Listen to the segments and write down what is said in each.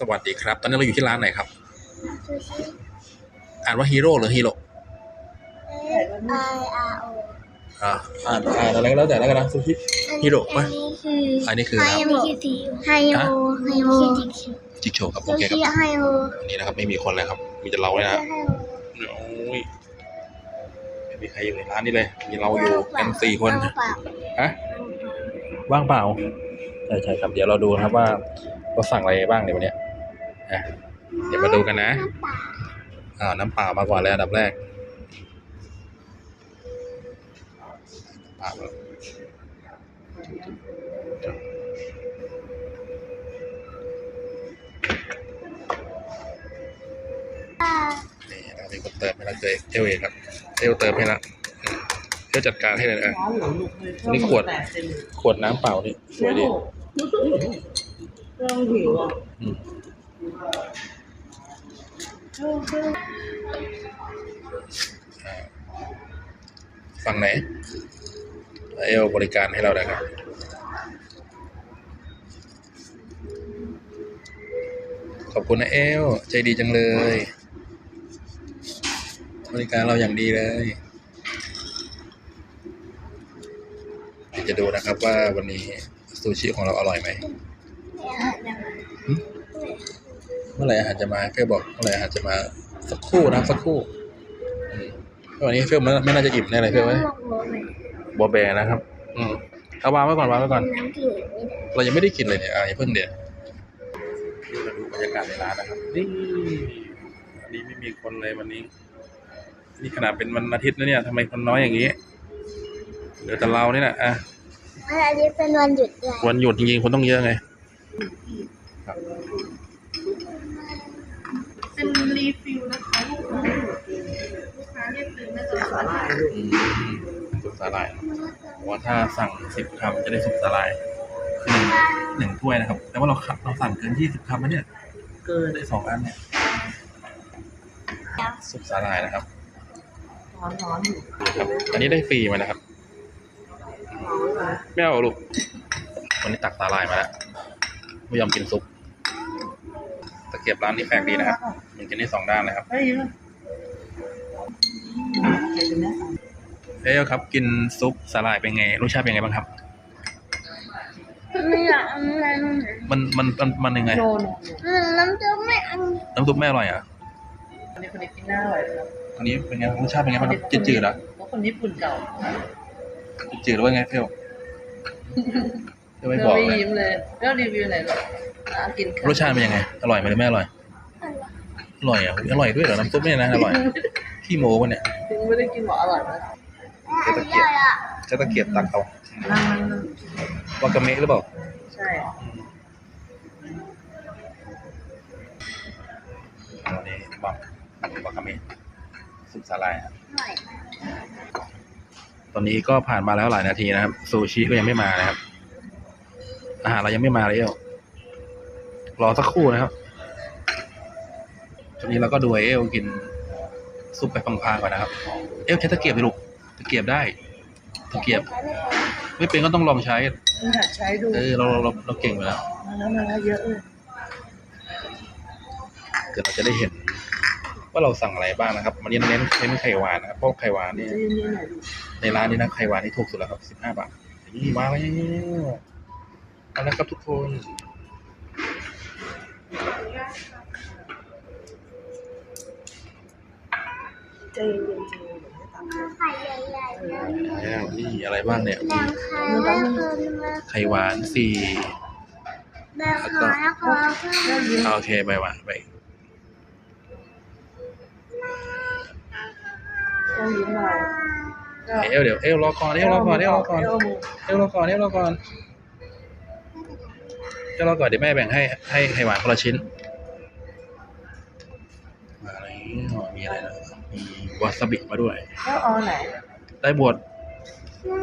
สวัสดีครับ ตอนนี้เราอยู่ที่ร้านไหนครับซูชิอ่านว่าฮีโร่หรือฮีโร่ไออาร์โออ่าอ่านอ่านอะไรก็แล้วแต่แล้วกันนะซูชิฮิโร่ปะอันนี้คืออันนี้คืออะไรครับไฮโอไฮโอไฮโอจิกโชว์ครับโอซูเคคชิรับไฮโออันนี้นะครับไม่มีคนเลยครับ มีแต่เราเลยนะไฮโอโอ้ยไม่มีใครอยู่ในร้านนี้เลย มีเราอยู่กันสี่คนเปล่าฮะว่างเปล่าใช่ใช่ครับเดี๋ยวเราดูนะครับว่าเราสั่งอะไรบ้างในวันเนี้ย อะเดี๋ยวมาดูกันนะน้ำเปล่าอ่าน้ำเปล่ามาก่อนเลยอันดับแรกเปล่ามานี่เรามีคนเติมให้เราเจอเอลเองครับเอลเติมให้ละเอลจัดการให้เลยนะร้อนเหลือลูกเลยอันนี้ขวดแตกเต็มเลยขวดน้ำเปล่านี่สวยดีเริ่มหิวอะอืมอ่า ฝั่งไหนเอลบริการให้เราได้ครับขอบคุณนะเอลใจดีจังเลย บริการเราอย่างดีเลยเดี๋ยวจะดูนะครับว่าวันนี้ซูชิของเราอร่อยไหม เมื่อไหร่อาหารจะมาเพื่อบอกเมื่อไหร่อาหารจะมาสักครู่นะครับสักครู่อืมวันนี้เพื่อนไม่น่าจะอิ่มแน่เลยเพื่อนเว้ยบอแบนะครับ อืมเอาวางไว้ก่อนวางไว้ก่อนน้ำจืดไม่ได้เรายังไม่ได้กินเลยเนี่ยอะอย่าเพิ่งเดี๋ยวนี่มาดูบรรยากาศในร้านนะครับนี่วันนี้ไม่มีคนเลยวันนี้ นี่ขนาดเป็นวันอาทิตย์นะเนี่ยทำไมคนน้อยอย่างนี้เหลือแต่เรานี่แหละอะวันอาทิตย์เป็นวันหยุดด้วยวันหยุดจริงๆคนต้องเยอะไงเป็น รีฟิลนะคะลูกค้าลูกค้าเรียกซื้อไม่ต้องสาหร่ายอืมซุปสาหร่ายว่าถ้าสั่งสิบคำจะได้ซุปสาหร่ายหนึ่งหนึ่งถ้วยนะครับ แต่ว่าเราขับเราสั่งเกินยี่สิบคำนะเนี่ย เกินได้สองอันเนี่ยซุปสาหร่ายนะครับ ร้อนร้อนอยู่อันนี้ได้ฟรีมานะครับร้อนเลยไม่เอาลูก วันนี้ตักสาหร่ายมาแล้วไม่ยอมกินซุป ตะเกียบร้านนี้แปลกดีนะครับมันกินได้สองด้านเลยครับเฮ้ยเยอะเดี๋ยวนะเอ้ยครับ กินซุปสาหร่ายเป็นไงรสชาติเป็นไงบ้างครับ ไม่อยากเอาอะไรนั่นน่ะมันมันมันมันยังไงโนโนอืมน้ำจืดไม่เอาน้ำซุปไม่อร่อยอะคนนี้คนนี้กินหน้าอร่อยครับอันนี้เป็นไงรสชาติเป็นไงบ้างครับจืดๆเหรอเพราะคนญี่ปุ่นเก่าจืดๆหรือว่าไงเปรี้ยวเปรี้ยวไม่บอกไม่เลยยิ้มเลยแล้วรีวิวไหนหรออะ กินข้าวรสชาติเป็นยังไง อร่อยไหมหรือไม่อร่อย อร่อยอะอร่อยด้วยเหรอ น้ำซุปเนี่ยนะอร่อย ขี้โม้วะเนี่ยถึงไม่ได้กินหรออร่อยไหมอันนี้อะไรอะจะตะเกียบตักเอานั่งนั่งนั่งวากาเมะหรือเปล่า ใช่อันนี้บักวากาเมะซุปสาหร่ายครับอร่อยมากตอนนี้ก็ผ่านมาแล้วหลายนาทีนะครับ ซูชิก็ยังไม่มานะครับ อาหารเรายังไม่มาเลยเอล รอสักครู่นะครับตอนนี้เราก็ดูไอเอลกินซุปไปพังๆก่อนนะครับ เอลใช้ตะเกียบไปลูกตะเกียบได้ตะเกียบ ไม่เป็นก็ต้องลองใช้นี่หัดใช้ดูเออเราเราเราเราเก่งอยู่แล้วมาแล้วมาแล้วเยอะเลยเดี๋ยวเราจะได้เห็น ว่าเราสั่งอะไรบ้างนะครับวันนี้เน้นเน้นไข่หวานนะครับเพราะไข่หวานนี่เย็นๆหน่อยดูในร้านนี้นะไข่หวานนี่ถูกสุดแล้วครับสิบห้าบาทนี่มาแล้วมาแล้วครับทุกคน ใจเย็นๆใจเย็นๆไม่ตัดไข่ใหญ่ๆแล้วมีแล้วนี่อะไรบ้างเนี่ยแดงไข่แล้วก็มาไข่หวานสี่แดงไข่แล้วก็เพิ่มอ่าโอเคไปหวานไปต้องยิ้มหน่อยเอลเดี๋ยวเอลรอก่อนเอลรอก่อนเอลรอก่อนเอลมือเอลรอก่อนเอลรอก่อน เอลรอก่อนเดี๋ยวแม่แบ่งให้ให้ไข่หวานคนละชิ้นมาแล้วมีอะไรนะมีวาซาบิมาด้วยเอลเอาไหนได้บวช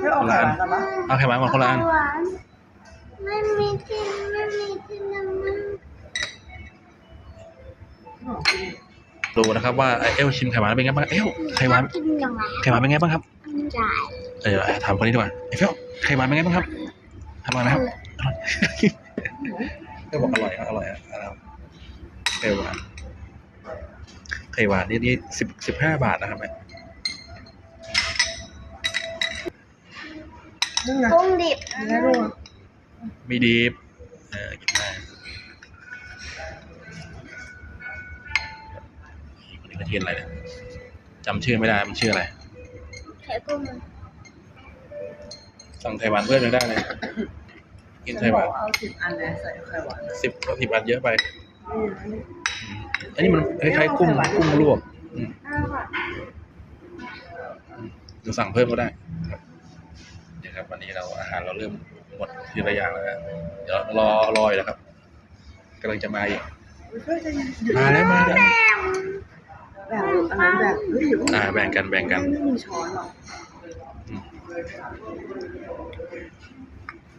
เอลเอาหวานกันปะเอาไข่หวานก่อนคนละอันหวานไม่มีที่ไม่มีที่นั่งนั่งอ๋อกินดูนะครับว่าเอลชิมไข่หวานเป็นไงบ้างเอลไข่หวานกินยังไงไข่หวานเป็นไงบ้างครับใหญ่เออถามคนนี้ดีกว่าไอ้เฟลไข่หวานเป็นไงบ้างครับอร่อยไหมครับ อร่อยเฟลบอกอร่อยครับอร่อยครับข่หวานไข่หวานนี่นี่สิบสิบห้าบาทนะครับเนี่ยนึ่งนะกุ้งดิบเนื้อรัวมีดีฟเออกินได้คนนี้ก็เทียนอะไรเนี่ยจำชื่อไม่ได้มันชื่ออะไรไข่กุ้งสั่งไข่หวานเพื่อนยังได้เลย กินไข่หวานเอาสิบอันนะใส่ไข่หวานสิบสิบอันเยอะไปนี่นะอันนี้มันคล้ายๆกุ้งกุ้งลวกอืมอ้าวอะเราสั่งเพิ่มก็ได้ครับเดี๋ยวครับวันนี้เราอาหารเราเริ่มหมดทีละอย่างแล้วนะเดี๋ยวรอรออยู่นะครับกำลังจะมาอีกเฮ้ยจะหยุดมาแล้วมาแล้วแบบอันนั้นแบบเฮ้ยอยู่อ่าแบ่งกันแบ่งกันไม่มีช้อนหรอก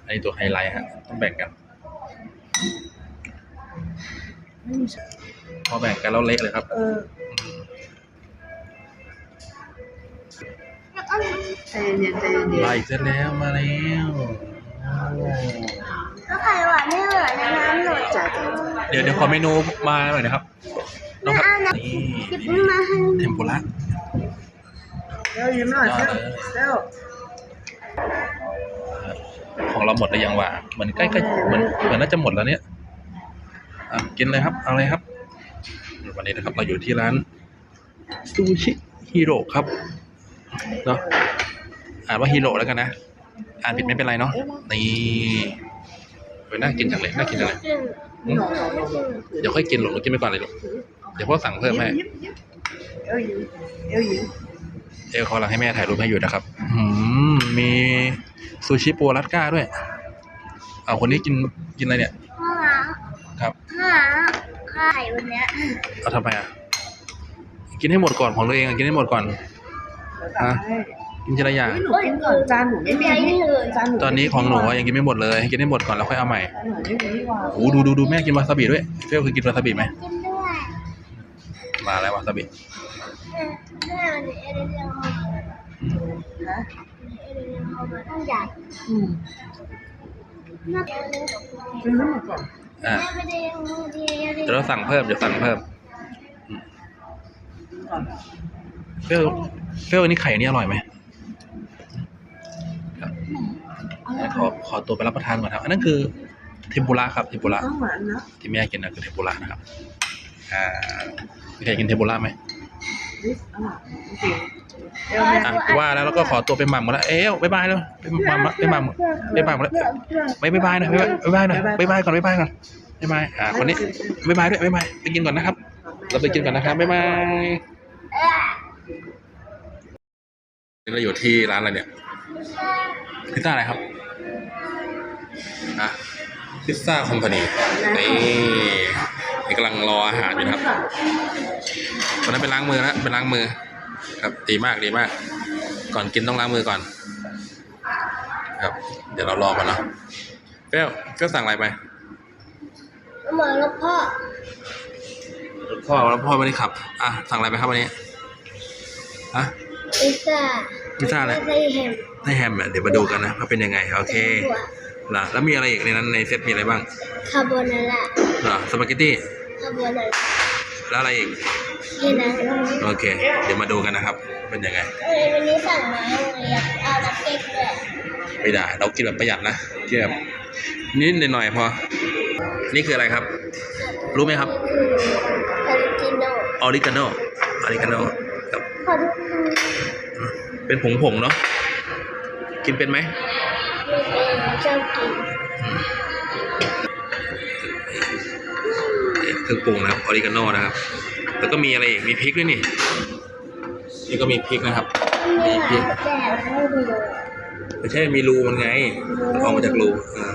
อืมอันนี้ตัวไฮไลท์ฮะต้องแบ่งกันไม่มีช้อนพอแบ่งกันแล้วเละเลยครับเอออืมแล้วก็ใจเย็นๆใจเย็นมาอีกเสร็จแล้วมาแล้วโอ้แล้วไข่หวานไม่เหลือในน้ำหน่อยๆจ้าจ้าจ้าเดี๋ยวเดี๋ยวขอเมนูมาหน่อยนะครับน้องครับนี่หยิบมาให้เทมปุระเร็วยิ้มหน่อยเร็วเร็ว ของเราหมดหรือยังวะเหมือนใกล้ๆเหมือนเหมือนน่าจะหมดแล้วเนี่ยอะกินเลยครับเอาเลยครับ วันนี้นะครับเราอยู่ที่ร้านซูชิฮีโร่ครับเนาะอ่านว่าฮีโร่แล้วกันนะ อ่านผิดไม่เป็นไรเนาะนี่เฮ้ยน่ากินจังเลยน่ากินจังเลยขึ้นหนอหนอหนอเดี๋ยวค่อยกินหรอกเรากินไปก่อนเลยลูกเดี๋ยวพ่อสั่งเพิ่มให้ยิ้มยิ้มเอวยิ้มเอวยิ้มเอลเขากำลังให้แม่ถ่ายรูปให้อยู่นะครับอืมมี ซูชิโปรัสก้าด้วยเอาคนนี้กินกินอะไรเนี่ยข้าวหลาครับข้าวหลาไข่วันเนี้ยเอาทำไมอะ กินให้หมดก่อนของตัวเองอะกินให้หมดก่อนเดี๋ยวตักให้กินทีละอย่าง หนูกินก่อนจานหนูไม่มีจานหนูตอนนี้ของหนูอะยังกินไม่หมดเลยกินให้หมดก่อนแล้วค่อยเอาใหม่จานหนูไม่มีที่วางโอ้ดูดูดูแม่กินวาซาบิด้วยเฟลเคยกินวาซาบิไหมกินด้วยมาแล้ววาซาบิ แม่วันนี้เอเดนเรียกมา นะเอเดนเรียกเข้ามาต้องใหญ่อืมน่าจะเล่นกับคุณกินให้หมดก่อนอะแม่ไม่ได้ยังไม่ได้ยังไม่ได้เดี๋ยวเราสั่งเพิ่มเดี๋ยวสั่งเพิ่มก่อนเฟลเฟลอันนี้ไข่อันนี้อร่อยไหมครับขอขอตัวไปรับประทานก่อนครับ อันนั้นคือเทมปุระครับเทมปุระข้าวหวานนะที่แม่กินนะคือเทมปุระนะครับ อ่ามีใครกินเทมปุระไหมนี่ อร่อยจริงเอวแม่อะว่าแล้วเราก็ขอตัวไปหม่ำกันแล้วเอ้ยบ๊ายบายแล้วไปหม่ำไปหม่ำไปหม่ำแล้วไม่บ๊ายบายนะบ๊ายบายนะบ๊ายบายก่อนบ๊ายบายก่อนบ๊ายบายอ่าคนนี้บ๊ายบายด้วยบ๊ายบายไปกินก่อนนะครับ เราไปกินก่อนนะครับบ๊ายบายนี่เราอยู่ที่ร้านอะไรเนี่ยพิซซ่าอะไรครับอะพิซซ่าคอมพานีนี่ นี่กำลังรออาหารอยู่นะครับวันนั้นไปล้างมือแล้วไปล้างมือ ครับดีมากดีมาก ก่อนกินต้องล้างมือก่อน ครับ เดี๋ยวเรารอกันเนาะเปรี้ยวเปรี้ยวสั่งอะไรไปเหมือนลูกพ่อพ่อแล้วพ่อไม่ได้ขับ อะสั่งอะไรไปครับวันนี้อะพิซซ่าพิซซ่าอะไรไม่ใช่แฮมได้แฮมอะเดี๋ยวมาดูกันนะว่าเป็นยังไงโอเคเหรอแล้วมีอะไรอีกในนั้นในเซตมีอะไรบ้างคาโบนาร่าเหรอสปาเกตตี้คาโบนาร่า แล้วอะไรอีกแค่นั้นโอเค เดี๋ยวมาดูกันนะครับ เป็นยังไงเอ้ยวันนี้สั่งมาเลยอยากเอานักเก็ตด้วยไม่ได้เรากินแบบประหยัดนะกินแบบนิดหน่อยๆพอ นี่คืออะไรครับ รู้ไหมครับออริจินอลออริกาโนออริกาโนครับขอดูเป็นผงผงๆเนาะกินเป็นไหมชอบกิน เครื่องปรุงนะครับออริกาโนนะครับ แล้วก็มีอะไรอีกมีพริกด้วยนี่นี่ก็มีพริกนะครับไม่หาแต่ไม่ดูไม่ใช่มีรูมันไงมันออกมาจากรูอ่า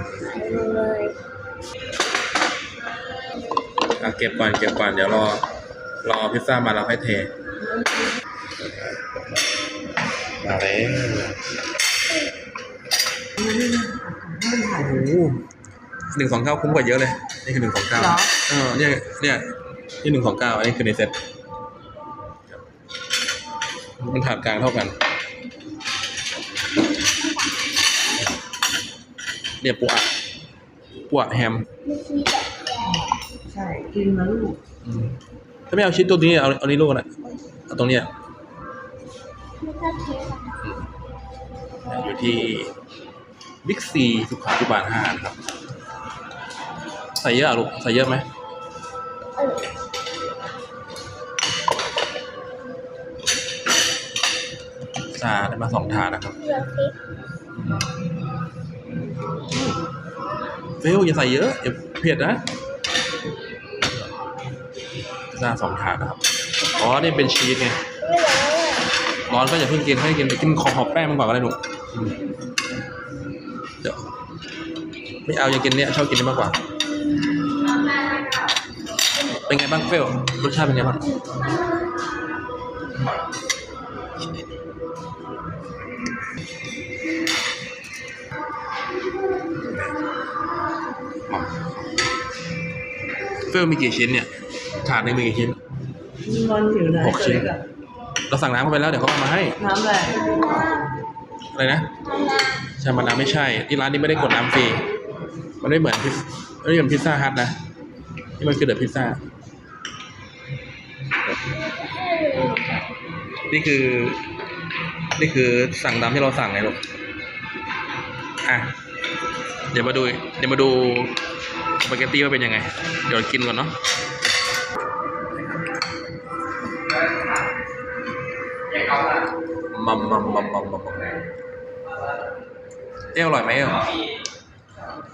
เลยอะเก็บก่อนเก็บก่อนเดี๋ยวรอรอพิซซ่ามาเราค่อยเทมาแล้วโอ้โหหนึ่งสองเก้าคุ้มกว่าเยอะเลย นี่คือหนึ่งสองเก้าเหรอ เออเนี่ยเนี่ยนี่หนึ่งสองเก้าอันนี้คือในเซ็ตมันถาดกลางเท่ากัน เนี่ยปูอัดปูอัดแฮมไม่คิดแบบใช่กินนะลูกอืมถ้าไม่เอาชิ้นตัวนี้เอาเอานี้ลูกนะเอาตรงเนี้ยไม่ก็เทสอยู่ที่บิ๊กซีสุขาพิบาลห้านะครับ ใส่เยอะอะลูกใส่เยอะไหมเออซาได้มาสองถาดนะครับเลือกพริกเฟลอย่าใส่เยอะอย่าเผ็ดนะซาสองถาดนะครับอ๋อนี่เป็นชีสไงร้อนก็อย่าเพิ่งกินให้กินกินของหอบแป้งมันก่อนก็ได้หนูอืมเดี๋ยวไม่เอาอย่ากินเนี้ยชอบกินนี้มากกว่า เป็นไงบ้างเฟลรสชาติเป็นไงบ้างเฟลมีกี่ชิ้นเนี่ย ถาดหนึงมีกี่ชิ้นมันอยู่ไหนหกชิ้นตัวเล็อะเราสั่งน้ำเข้าไปแล้วเดี๋ยวเขาเอามาให้ น้ำอะไรอะไรนะทำงานชามานาไม่ใช่ ที่ร้านนี้ไม่ได้กดน้ำฟรี มันไม่เหมือนพิซไม่เหมือนพิซซ่าฮัทนะ นี่มันคือเดอะพิซซ่า นี่คือ นี่คือสั่งตามที่เราสั่งไงลูก อะ เดี๋ยวมาดู เดี๋ยวมาดูสปาเกตตี้ว่าเป็นยังไง เดี๋ยวกินก่อนเนาะมัมมัมมัมมัมมัมเอ๊ะอร่อยไหมเอ๊ะ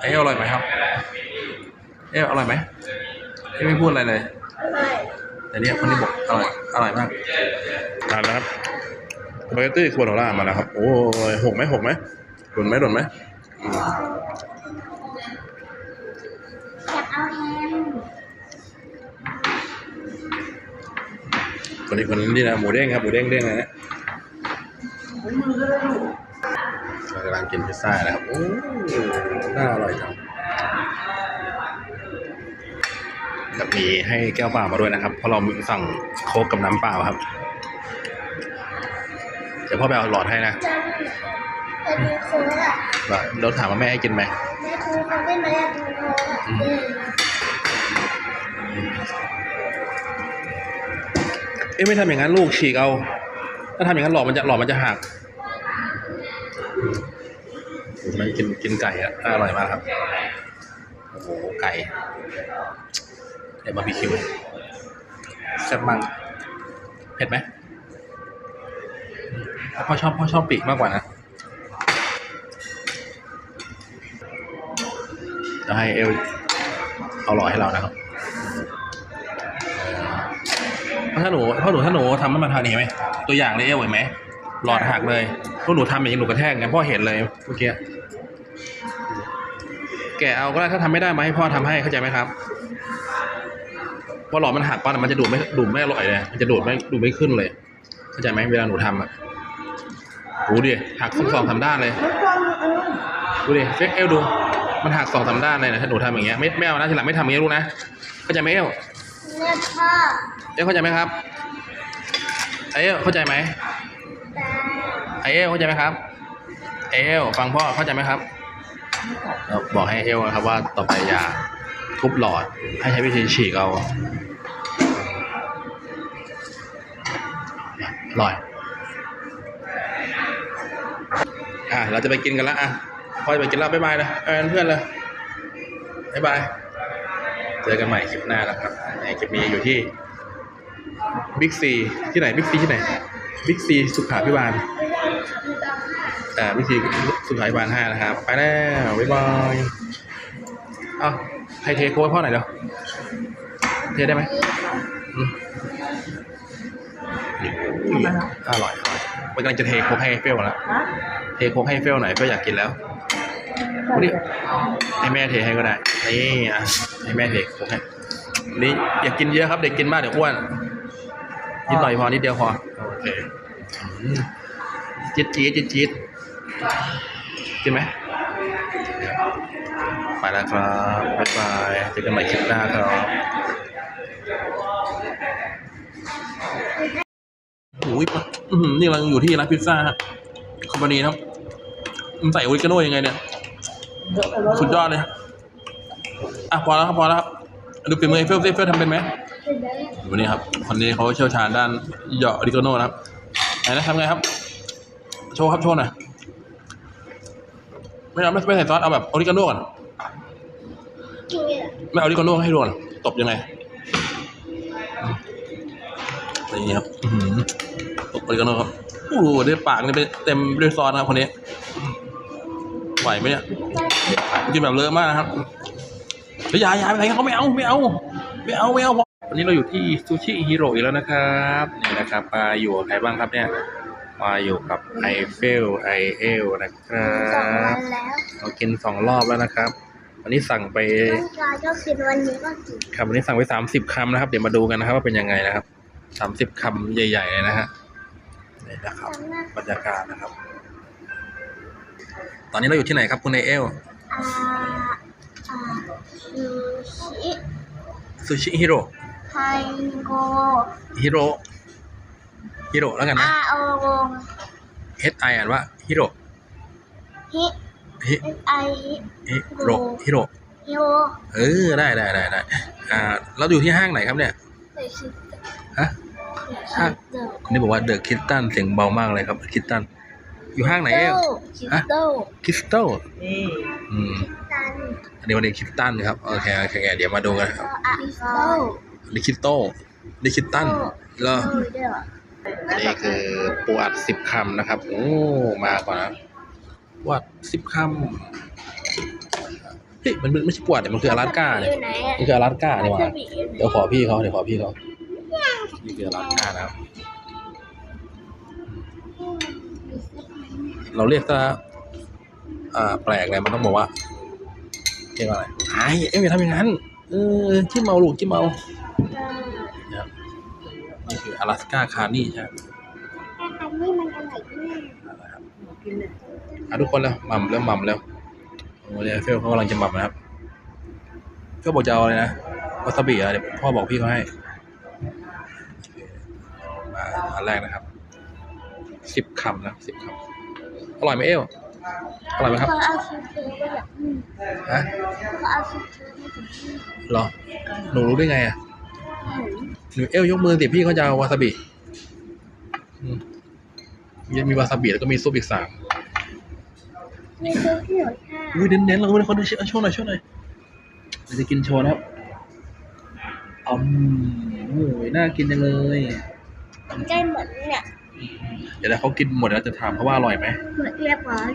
เอ๊ะอร่อยไหมครับ เอ๊ะอร่อยไหมเอ๊ะไม่พูดอะไรเลยอะไร แต่เนี่ยคนนี้บอกอร่อยอร่อยมากทานแล้วครับสปาเกตตี้คาโบนาร่ามาแล้วครับ โอ้ยหกไหมหกไหมหล่นไหมหล่นไหมอืมอยากเอาแฮมคนนี้คนนี้นะหมูเด้งครับหมูเด้งเด้งอะไรเนี่ยมือก็ได้ลูกเรากำลังกินพิซซ่านะครับโอ้น่าอร่อยจัง มีให้แก้วเปล่ามาด้วยนะครับ เพราะเราสั่งโค้กกับน้ำเปล่าครับ เดี๋ยวพ่อไปเอาหลอดให้นะจันแต่ดูโค้กอะว่าเราถามว่าแม่ให้กินไหมแม่ดูโค้กได้ไหมอะดูโค้กอะอืมเอ๊ะไม่ทำอย่างนั้นลูกฉีกเอา ถ้าทำอย่างนั้นหลอดมันจะหลอดมันจะหักโอ้โหมันกินกินไก่อะอร่อยมากครับ โอ้โห ไก่ เดี๋ยวบาร์บีคิวแซ่บมากเผ็ดไหมพ่อชอบพ่อชอบปีกมากกว่านะจะให้เอลเอาหล่อให้เรานะครับถ้าหนูถ้าหนูถ้าหนูทำให้มันทานีไหมตัวอย่างเลยเอวเห็นไหมหลอดหักเลยพวกหนูทำอย่างนี้หนูกระแทกไงพ่อเห็นเลยเมื่อกี้แกะเอาก็ได้ถ้าทำไม่ได้มาให้พ่อทำให้เข้าใจไหมครับ พอหลอดมันหักปั๊บมันจะดูดไม่ดูดไม่อร่อยเลย มันจะดูดไม่ดูดไม่ขึ้นเลยเข้าใจไหมเวลาหนูทำอะดูดิหักสองสองสามด้านเลยแล้วก็เออดูดิเฟกเอลดูมันหักสองสามด้านเลยนะถ้าหนูทำอย่างเงี้ยไม่ไม่เอานะทีหลังไม่ทำอย่างเงี้ยลูกนะเข้าใจไหมเอลเนี่ยพ่อเอ๊ะเข้าใจไหมครับไอ้เอ๊ะเข้าใจไหมตาไอ้เอ๊ะเข้าใจไหมครับ เอลฟังพ่อเข้าใจไหมครับเราบอกให้เอลนะครับว่าต่อไปอย่า ทุบหลอด ให้ใช้วิธีฉีกเอาอร่อย อะ เราจะไปกินกันล้วอะพอจะไปกินแล้วบ๊ายบายเลยเออเพื่อนเลยบ๊ายบาย เจอกันใหม่คลิปหน้านะครับในคลิปนี้อยู่ที่บิ๊กซีที่ไหนบิ๊กซีที่ไหนบิ๊กซีสุขาพิบาลไม่ได้ดูตามค่ะอ่าบิ๊กซีสุขาพิบาลห้านะครับ ไปแล้วบ๊ายบายอ้าใครเทโค้กให้พ่อหน่อยเดี๋ยวเทได้ไหมอืมอุ้ยอร่อยอร่อยมันกำลังจะเทโค้กให้เฟลแล้วฮะเทโค้กให้เฟลหน่อยเฟลอยากกินแล้วนี่ให้แม่เทให้ก็ได้นี่อะให้แม่เทโค้กให้นี่อย่ากินเยอะครับ เด็กกินมากเดี๋ยวอ้วนนิดหน่อยพอนิดเดียวพอโอเคอืมจี๊ดจี๊ดจี๊ดจี๊ดกินไหม ไปแล้วครับ บ๊ายบายเจอกันใหม่คลิปหน้าครับโอ้ยอื้อหือนี่เราอยู่ที่ร้านพิซซ่าคอมพานีครับมันใส่โอริกาโน่ยังไงเนี่ย สุดยอดเลย อะ พอแล้วครับ พอแล้วครับดูฝีมือไอ้เฟลเฟลเฟลทำเป็นไหมวันนี้ครับ คนนี้เขาเชี่ยวชาญด้านเหยาะออริกาโน่นะครับ ไหนนะทำไงครับ โชว์ครับ โชว์หน่อย ไม่เอาไม่ไม่ใส่ซอสเอาแบบออริกาโน่ก่อนกินเลยไม่เอาออริกาโน่ให้ดูก่อนตบยังไงอืมอย่างนี้ครับอื้อหือตบออริกาโน่ครับโอ้โหได้ปากนี่ไปเต็มด้วยซอสนะครับคนนี้ไหวไหมเนี่ยกินแบบเลอะมากนะครับเฮ้ยอยาอยาไปไหนเขาไม่เอาไม่เอาไม่เอาไม่เอา วันนี้เราอยู่ที่ซูชิฮิโร่อีกแล้วนะครับนี่นะครับมาอยู่กับใครบ้างครับเนี่ย มาอยู่กับไอเฟลไอเอลนะครัสองวับนแล้วเรากินสองรอบแล้วนะครับ วันนี้สั่งไปน้องชายก็กินวันนี้ก็กินครับวันนี้สั่งไปสามสิบคำนะครับ เดี๋ยวมาดูกันนะครับ ว่าเป็นยังไงนะครับสามสิบคำใหญ่ๆเลยนะฮะนี่นะครับจำได้บรรยากาศนะครับ ตอนนี้เราอยู่ที่ไหนครับคุณไอเอลอ่าอ่าซูชิซูชิฮิโร่ไทโกฮิโร่ ฮิโร่แล้วกันนะอาโอ H I อ่านว่าฮิโร่ ฮิ ฮิไอฮิโร่ ฮิโร่ ฮิโอเออ ได้ได้ได้ได้อ่า เราอยู่ที่ห้างไหนครับเนี่ย เดอะคิดฮะ ห้างเดอะคนนี้บอกว่าเดอะคิตตันเสียงเบามากเลยครับคิตตัน อยู่ห้างไหนเอลคิสโตคริสตัลนี่อืม ตันอันนี้วันนี้คิตตันครับ โอเคโอเคเดี๋ยวมาดูกันครับ อะคิสโตลิคิตโตลิคิตตันเหรอโอ้ยเด้อ อันนี้คือปูอัดสิบคำนะครับ โอ้ มาก่อนนะปูอัดสิบคำเฮ้ยมันมันไม่ใช่ปูอัดเนี่ยมันคืออลาสก้าเนี่ยอยู่ไหนอะมันคืออลาสก้านี่หว่าจะบีบอยู่ไหนเดี๋ยวขอพี่เขาเดี๋ยวขอพี่เขานี่คืออลาสก้านะครับ เราเรียกซะอ่าแปลกเลยมันต้องบอกว่าเรียกว่าอะไรไอ้เอ้ยอย่าทำอย่างนั้นเออจิ้มเมาลูกจิ้มเมานะครับนี่คื ออลาสก้าคานี่ใช่ไหมอันนี้มันอะไรเนี่ยนะครับกินเลยอะทุกคนแล้วหม่ำแล้วหม่ำแล้วโอ้เนี่ยเฟลเขากำลังจะหม่ำนะครับเฟลบอกจะเอาอะไรนะวาซาบิอะเดี๋ยวพ่อบอกพี่เขาให้มาอันแรกนะครับสิบคำนะสิบคำอร่อยไหมเอวอร่อยไหมครับเขาเอาชิ้นเทไปแบบอืมฮะเขาเอาชิ้นเทไปถึงที่เหรอหนูรู้ได้ไงอะเห็นหนูเอวยกมือสิพี่เขาจะเอาวาซาบิอืมยังมีวาซาบิแล้วก็มีซุปอีกสามมีซื้อที่หนูค่ะอุ้ยเน้นๆเราเป็นคนโชว์หน่อยโชว์หน่อยเราจะกินโชว์นะครับอืมโอ้ยน่ากินจังเลยใกล้เหมือนเนี่ย เดี๋ยวถ้าเขากินหมดแล้วจะถามเขาว่าอร่อยไหมเหมือนเรียบร้อย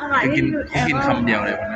อร่อยเขากินที่สุดเขากินแล้วคำเดียวเลยวันนั้น